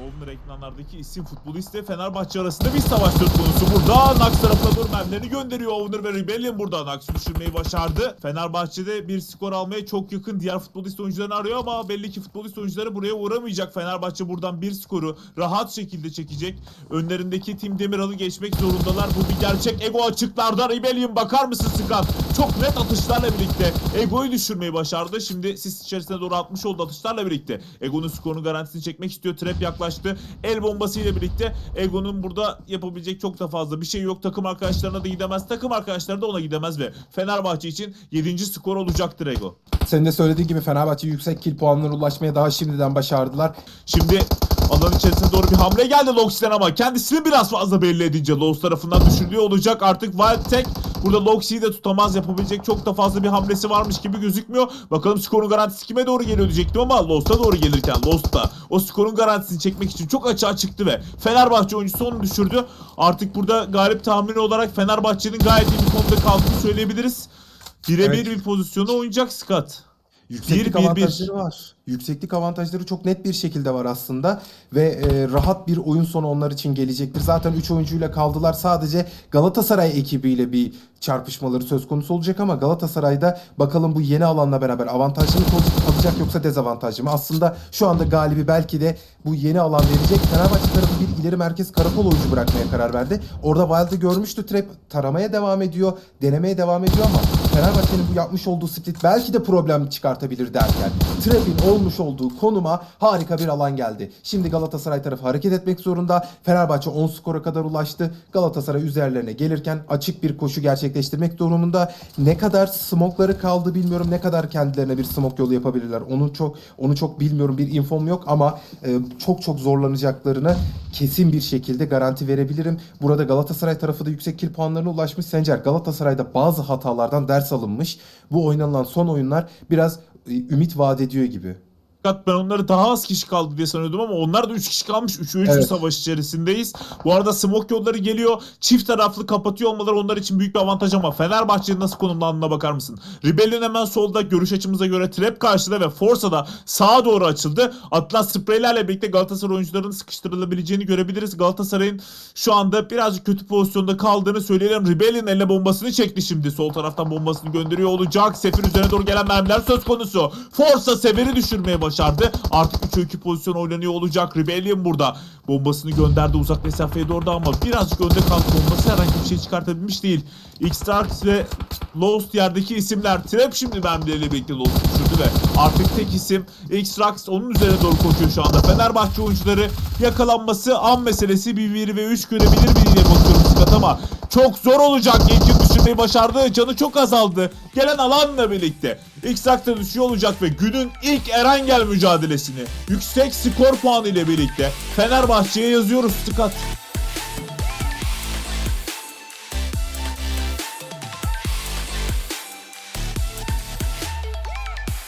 Oğlum ekranlardaki isim futbolist ve Fenerbahçe arasında bir savaş söz konusu burada. Nax tarafına doğru mermilerini gönderiyor Owner ve Rebellion burada. Nax'ı düşürmeyi başardı. Fenerbahçe'de bir skor almaya çok yakın diğer futbolist oyuncularını arıyor ama belli ki futbolist oyuncuları buraya uğramayacak. Fenerbahçe buradan bir skoru rahat şekilde çekecek. Önlerindeki Tim Demiral'ı geçmek zorundalar. Bu bir gerçek. Ego açıklarda Rebellion bakar mısın Scott? Çok net atışlarla birlikte Ego'yu düşürmeyi başardı. Şimdi sis içerisine doğru atmış oldu atışlarla birlikte. Ego'nun skorunu garantisini çekmek istiyor. Trap yaklaştı. El bombası ile birlikte Ego'nun burada yapabilecek çok da fazla bir şey yok. Takım arkadaşlarına da gidemez. Takım arkadaşları da ona gidemez ve Fenerbahçe için 7. skor olacaktır Ego. Senin de söylediğin gibi Fenerbahçe yüksek kill puanlarına ulaşmaya daha şimdiden başardılar. Şimdi alan içerisine doğru bir hamle geldi Loxi'den ama kendisini biraz fazla belli edince Lows tarafından düşürülüyor olacak. Artık Wild Tech burada Loxi'yi de tutamaz yapabilecek çok da fazla bir hamlesi varmış gibi gözükmüyor. Bakalım skorun garantisi kime doğru geliyor diyecektim ama Lost'a doğru gelirken Lost da o skorun garantisini çekmek için çok açığa çıktı ve Fenerbahçe oyuncusu onu düşürdü. Artık burada galip tahmini olarak Fenerbahçe'nin gayet iyi bir konuda kaldığını söyleyebiliriz. Birebir Evet. bir pozisyonu oynayacak Scott. Yükseklik Bir, bir, bir. avantajları var. Yükseklik avantajları çok net bir şekilde var aslında ve e, rahat bir oyun sonu onlar için gelecektir. Zaten 3 oyuncuyla kaldılar. Sadece Galatasaray ekibiyle bir çarpışmaları söz konusu olacak ama Galatasaray'da bakalım bu yeni alanla beraber avantajlı mı kal- kalacak yoksa dezavantajlı mı? Aslında şu anda galibi belki de bu yeni alan verecek. Fenerbahçe tarafı bir ileri merkez karakol oyuncu bırakmaya karar verdi. Orada Wild'ı görmüştü. Trap taramaya devam ediyor, denemeye devam ediyor ama Fenerbahçe'nin bu yapmış olduğu split belki de problem çıkartabilir derken Trap'in olmuş olduğu konuma harika bir alan geldi. Şimdi Galatasaray tarafı hareket etmek zorunda. Fenerbahçe 10 skora kadar ulaştı. Galatasaray üzerlerine gelirken açık bir koşu gerçekleştirmek durumunda. Ne kadar smokları kaldı bilmiyorum. Ne kadar kendilerine bir smok yolu yapabilirler. Onu çok onu çok bilmiyorum. Bir infom yok ama e, çok çok zorlanacaklarını kesin bir şekilde garanti verebilirim. Burada Galatasaray tarafı da yüksek kill puanlarına ulaşmış. Sencer Galatasaray'da bazı hatalardan ders alınmış. Bu oynanılan son oyunlar biraz e, ümit vaat ediyor gibi. Fakat ben onları daha az kişi kaldı diye sanıyordum ama onlar da 3 kişi kalmış. 3'ü 3 bir Evet. savaş içerisindeyiz. Bu arada smoke yolları geliyor. Çift taraflı kapatıyor olmaları onlar için büyük bir avantaj ama Fenerbahçe'nin nasıl konumlandığına bakar mısın? Rebellion hemen solda görüş açımıza göre trap karşıda ve Forza da sağa doğru açıldı. Atlas spreylerle birlikte Galatasaray oyuncularının sıkıştırılabileceğini görebiliriz. Galatasaray'ın şu anda birazcık kötü pozisyonda kaldığını söyleyelim. Rebellion eline bombasını çekti şimdi. Sol taraftan bombasını gönderiyor olacak. Sefir üzerine doğru gelen mermiler söz konusu. Forza Sefer'i düşürmeye başardı. Artık 3'e 2 pozisyon oynanıyor olacak. Rebellion burada. Bombasını gönderdi uzak mesafeye doğru ama birazcık önde kaldı. Bombası herhangi bir şey çıkartabilmiş değil. X-Starks ve Lost yerdeki isimler. Trap şimdi mermileriyle birlikte Lost düşürdü ve artık tek isim X-Trax onun üzerine doğru koşuyor şu anda. Fenerbahçe oyuncuları yakalanması an meselesi bir 1 ve 3 görebilir mi diye bakıyorum ama çok zor olacak. İlk düşürmeyi başardı. Canı çok azaldı. Gelen alanla birlikte. Da düşüyor olacak ve günün ilk Erengel mücadelesini yüksek skor puanı ile birlikte Fenerbahçe'ye yazıyoruz Scott.